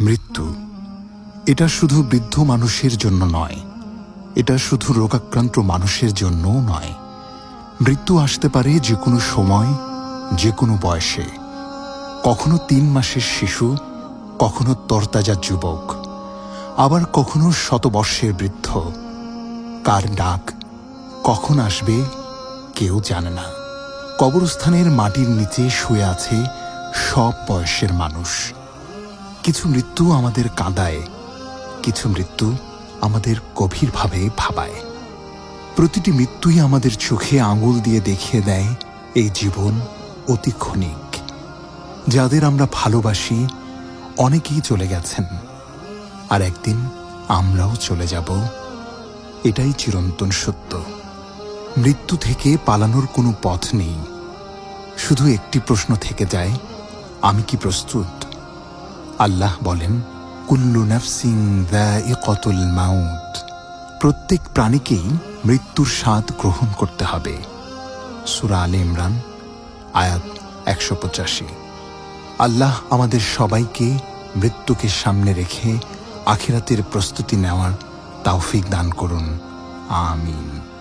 মৃত্যু। এটা শুধু বৃদ্ধ মানুষের জন্য নয়। এটা শুধু রোগাক্রান্ত মানুষের জন্যও নয়। মৃত্যু আসতে পারে যে কোনো সময়, যে কোনো বয়সে। কখনো তিন মাসের শিশু, কখনো তরতাজা যুবক। আবার কখনো শতবর্ষের বৃদ্ধ। কার ডাক, কখন আসবে, কেউ জানে না। কবরস্থানের মাটির নিচে শুয়ে আছে সব বয়সের মানুষ। কিছু মৃত্যু আমাদের কাঁদায়, কিছু মৃত্যু আমাদের গভীরভাবে ভাবায়। প্রতিটি মৃত্যুই আমাদের চোখে আঙুল দিয়ে দেখিয়ে দেয় এই জীবন অতি ক্ষণিক, যাদের আমরা ভালোবাসি, অনেকেই চলে গেছেন। আর একদিন আমরাও চলে যাব। এটাই চিরন্তন সত্য। মৃত্যু থেকে পালানোর কোনো পথ নেই। শুধু একটি প্রশ্ন থেকে যায়, আমি কি প্রস্তুত? আল্লাহ বলেন, কুল্লু নাফসিং কতুল মাউত। প্রত্যেক প্রাণীকেই মৃত্যুর স্বাদ গ্রহণ করতে হবে। সুরা আলে ইমরান, আয়াত একশো পঁচাশি। আল্লাহ আমাদের সবাইকে মৃত্যুকে সামনে রেখে আখিরাতের প্রস্তুতি নেওয়ার তাওফিক দান করুন। আমিন।